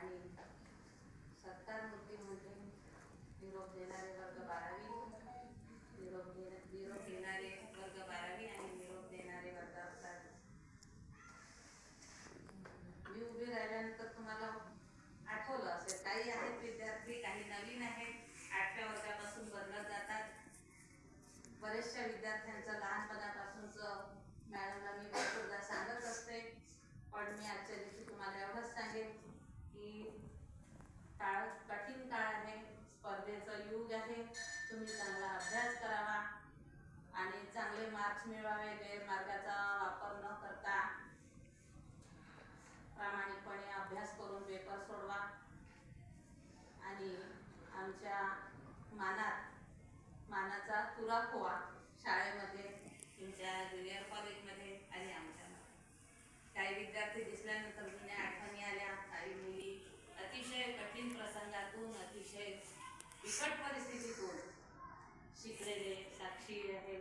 आणि सत्कार मूर्ती म्हणजे निरोप देणारे वर्ग बारावी निरोप निरोप देणारे वर्ग बारावी आणि निरोप देणारे वर्ग असावे मी उभी राहिल्यानंतर तुम्हाला आठवलं असेल काही आहेत विद्यार्थी काही नवीन आहेत आठव्या वर्गापासून बदलत जातात. बरेचशा विद्यार्थ्यांचं लहानपणापासूनच मॅडमला मी भरपूरदा सांगत असते. पण मी आजच्या दिवशी तुम्हाला एवढंच सांगेन गैरमार्गाचा वापर न करता प्रामाणिकपणे अभ्यास करून पेपर सोडवा. आणि आमच्या मानात मानाचा तुराखोवा शाळेमध्ये तुमच्या ज्युनियर कॉलेजमध्ये आणि आमच्या काही विद्यार्थी दिसल्यानंतर जुन्या आठवणी आल्या. काही मुली अतिशय कठीण प्रसंगातून अतिशय बिकट परिस्थिती शिकलेले साक्षी आहे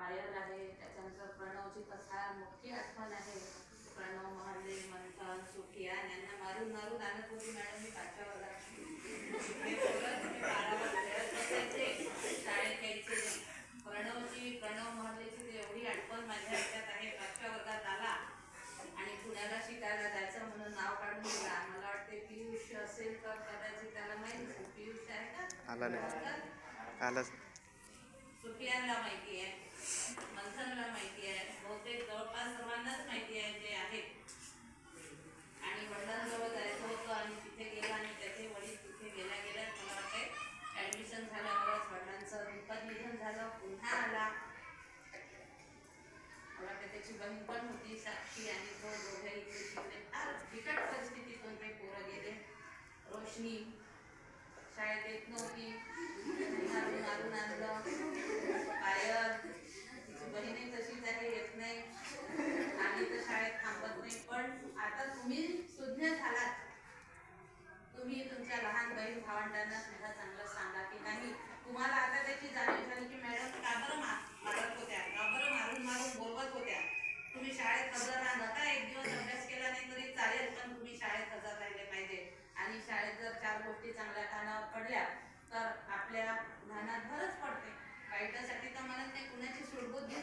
पायल आहे त्याच्यानंतर प्रणवची फार मोठी आठवण आहे. प्रणव महाले मंथन सुखिया यांना मारून मारून आणत होती मॅडम मी पाचव्या वर्गात शाळेत यायचे नाही. प्रणवची प्रणव महालेची एवढी आठवण माझ्या ह्याच्यात आहे. पाचव्या वर्गात आला आणि पुण्याला शिकायला जायचं म्हणून नाव काढून दिला. मला वाटते पियुष असेल तर कदाचित त्याला माहिती पियुष आहे का? आला नाही. आलंच. सुफियानला माहिती आहे. मंथनला माहिती आहे. बहुतेक जवळपास सर्वांनाच माहिती आहे जे आहेत. आणि वडिलांजवळ जायचं होतं आणि तिथे गेला आणि त्याचे वडील तिथे गेल्या गेल्या मला वाटते ॲडमिशन झाल्यावरच वडिलांचं दुःखद निधन झालं पुन्हा आला. मला वाटतं त्याची बहीण पण होती साक्षी आणि तो दोघे इथे शिकले. फार बिकट परिस्थितीतून ते पोरं गेले. रोशनी शाळेत येत नव्हती. मारून मारून आणलं पायल तिची बहीणही तशीच आहे येत नाही आणि तर शाळेत थांबत नाही पण आता तुम्ही सुज्ञ झालात तुम्ही तुमच्या लहान बहीण भावंडांना सुद्धा चांगलं सांगा की नाही. तुम्हाला आता त्याची जाणीव झाली की मॅडम का बरं मारत होत्या का बरं मारून मारून बोलवत होत्या. तुम्ही शाळेत हजर राहा नका एक दिवस अभ्यास केला नाही तरी चालेल पण तुम्ही शाळेत हजर राहिले पाहिजे. आणि शाळेत जर चार गोष्टी चांगल्या कानावर पडल्या तर आपल्या ज्ञानात भरच पडते. वाईटासाठी तर म्हणत नाही कुणाची सुडबुद्धी